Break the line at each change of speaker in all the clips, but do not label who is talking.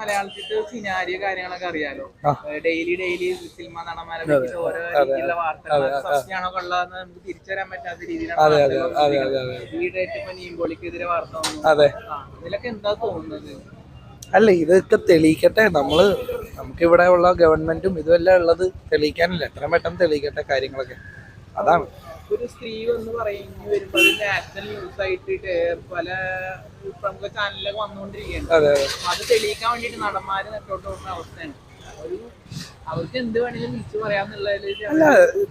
മലയാളത്തിലെ സിനാരിയോ കാര്യങ്ങളൊക്കെ അറിയാലോ. ഡെയിലി ഡെയിലി സിനിമ നടന്മാരെ പറ്റിയിട്ട് ഓരോ രീതിയിലുള്ള വാർത്തകൾ. സസ്യാണോ കൊള്ളാന്ന് നമുക്ക് തിരിച്ചറിയാൻ പറ്റാത്ത രീതിയിലാണ് ഈയിടെയായിട്ട് ഇപ്പൊ നീമ്പോളിക്കെതിരെ വാർത്ത ഇതിലൊക്കെ എന്താ തോന്നുന്നത്?
അല്ല ഇതൊക്കെ തെളിയിക്കട്ടെ. നമ്മൾ നമുക്കിവിടെ ഉള്ള ഗവൺമെന്റും ഇതുമെല്ലാം ഉള്ളത് തെളിയിക്കാനില്ല. എത്രയും പെട്ടെന്ന് തെളിയിക്കട്ടെ കാര്യങ്ങളൊക്കെ. അതാണ്.
ഒരു സ്ത്രീ എന്ന് പറയുന്നു വരുമ്പോൾ നാഷണൽ ന്യൂസ് ആയിട്ട് പല പ്രമുഖ ചാനലിലൊക്കെ വന്നുകൊണ്ടിരിക്കുകയാണ്
അതെ
തെളിയിക്കാൻ വേണ്ടിട്ട് നടന്മാര് നെട്ടോട്ട് പോകുന്ന അവസ്ഥയാണ്. ഒരു
അല്ല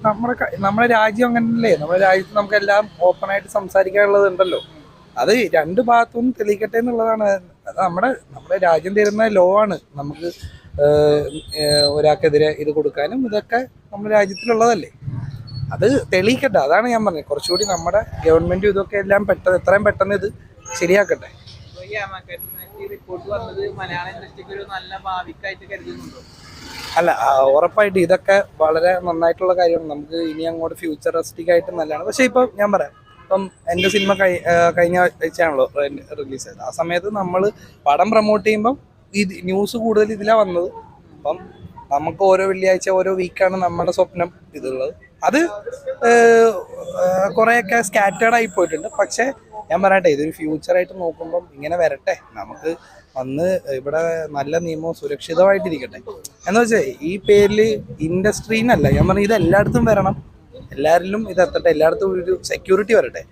നമ്മുടെ നമ്മുടെ രാജ്യം അങ്ങനല്ലേ നമ്മുടെ രാജ്യത്ത് നമുക്ക് എല്ലാം ഓപ്പൺ ആയിട്ട് സംസാരിക്കാനുള്ളത് ഉണ്ടല്ലോ അത് രണ്ട് ഭാഗത്തും തെളിയിക്കട്ടെ എന്നുള്ളതാണ്. അത് നമ്മുടെ നമ്മുടെ രാജ്യം തരുന്ന ലോ ആണ്. നമുക്ക് ഒരാൾക്കെതിരെ ഇത് കൊടുക്കാനും ഇതൊക്കെ നമ്മുടെ രാജ്യത്തിലുള്ളതല്ലേ? അത് തെളിയിക്കട്ടെ. അതാണ് ഞാൻ പറഞ്ഞത്. കുറച്ചുകൂടി നമ്മുടെ ഗവൺമെന്റും ഇതൊക്കെ എല്ലാം പെട്ടെന്ന് എത്രയും പെട്ടെന്ന് ഇത് ശരിയാക്കട്ടെ. അല്ല ഉറപ്പായിട്ട് ഇതൊക്കെ വളരെ നന്നായിട്ടുള്ള കാര്യമാണ്. നമുക്ക് ഇനി അങ്ങോട്ട് ഫ്യൂച്ചറിസ്റ്റിക് ആയിട്ട് നല്ലതാണ്. പക്ഷെ ഇപ്പം ഞാൻ പറയാം. ഇപ്പം എന്റെ സിനിമ കഴിഞ്ഞ ആഴ്ചയാണല്ലോ റിലീസ് ചെയ്തത്. ആ സമയത്ത് നമ്മൾ പടം പ്രൊമോട്ട് ചെയ്യുമ്പം ഇത് ന്യൂസ് കൂടുതൽ ഇതിലാണ് വന്നത്. അപ്പം നമുക്ക് ഓരോ വെള്ളിയാഴ്ച ഓരോ വീക്കാണ് നമ്മുടെ സ്വപ്നം ഇതുള്ളത്. അത് കുറേയൊക്കെ സ്കാറ്റേർഡ് ആയി പോയിട്ടുണ്ട്. പക്ഷേ ഞാൻ പറയട്ടെ ഇതൊരു ഫ്യൂച്ചറായിട്ട് നോക്കുമ്പം ഇങ്ങനെ വരട്ടെ. നമുക്ക് വന്ന് ഇവിടെ നല്ല നിയമവും സുരക്ഷിതമായിട്ടിരിക്കട്ടെ. എന്ന് വെച്ചാൽ ഈ പേരിൽ ഇൻഡസ്ട്രീന്നല്ല ഞാൻ പറഞ്ഞു ഇത് എല്ലായിടത്തും വരണം. എല്ലാവരിലും ഇത് എത്തട്ടെ. എല്ലായിടത്തും ഒരു സെക്യൂരിറ്റി വരട്ടെ.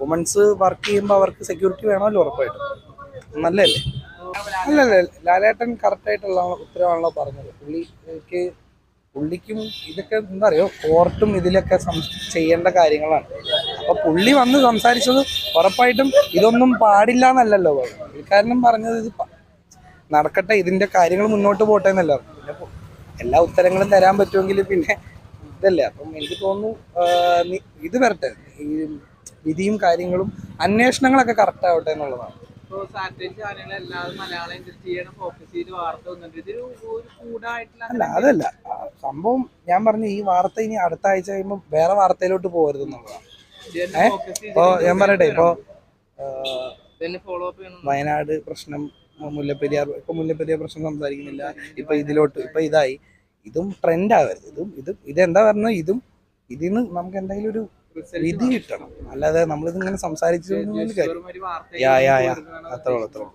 വുമൻസ് വർക്ക് ചെയ്യുമ്പോൾ അവർക്ക് സെക്യൂരിറ്റി വേണമല്ലോ ഉറപ്പായിട്ടും. നല്ലതല്ലേ? അല്ലല്ലേ ലാലേട്ടൻ കറക്റ്റായിട്ടുള്ള ഉത്തരവാണല്ലോ പറഞ്ഞത്. പുള്ളിക്ക് പുള്ളിക്കും ഇതൊക്കെ എന്താ പറയുക കോർട്ടും ഇതിലൊക്കെ ചെയ്യേണ്ട കാര്യങ്ങളാണ്. അപ്പൊ പുള്ളി വന്ന് സംസാരിച്ചത് ഉറപ്പായിട്ടും ഇതൊന്നും പാടില്ല എന്നല്ലല്ലോ കാരണം പുള്ളിക്കാരനും പറഞ്ഞത് ഇത് നടക്കട്ടെ ഇതിന്റെ കാര്യങ്ങൾ മുന്നോട്ട് പോട്ടെ എന്നല്ലോ പിന്നെ എല്ലാ ഉത്തരങ്ങളും തരാൻ പറ്റുമെങ്കിൽ പിന്നെ ഇതല്ലേ. അപ്പം എനിക്ക് തോന്നുന്നു ഇത് വരട്ടെ. ഈ വിധിയും കാര്യങ്ങളും അന്വേഷണങ്ങളൊക്കെ കറക്റ്റ് ആവട്ടെ എന്നുള്ളതാണ്.
സാറ്റലൈറ്റ് എല്ലാവരും മലയാള ഇൻഡസ്ട്രിയാണ് ഫോക്കസ് ചെയ്ത് വാർത്ത ഇതൊരു കൂടായിട്ടുള്ള
അല്ല അതല്ല. സംഭവം ഞാൻ പറഞ്ഞു ഈ വാർത്ത ഇനി അടുത്ത ആഴ്ച കഴിയുമ്പോൾ വേറെ വാർത്തയിലോട്ട് പോകരുത് എന്നുള്ളതാണ്
ഏഹ് focus
ഇപ്പോ ഞാൻ പറയട്ടെ ഇപ്പോ ആ,
ഫോളോ അപ്പ് ചെയ്യണം
വയനാട് പ്രശ്നം മുല്ലപ്പെരിയാർ ഇപ്പൊ മുല്ലപ്പെരിയാർ പ്രശ്നം സംസാരിക്കുന്നില്ല ഇപ്പൊ ഇതിലോട്ട് ഇപ്പൊ ഇതായി ഇതും ട്രെൻഡ് ആവരുത് ഇതും ഇത് ഇതെന്താ പറഞ്ഞ ഇതും ഇതിന്ന് നമുക്ക് എന്തെങ്കിലും ഒരു വിധി കിട്ടണം അല്ലാതെ നമ്മളിതിങ്ങനെ സംസാരിച്ചു യാ യാ യാ അത്രേ ഉള്ളൂ അത്രേ ഉള്ളൂ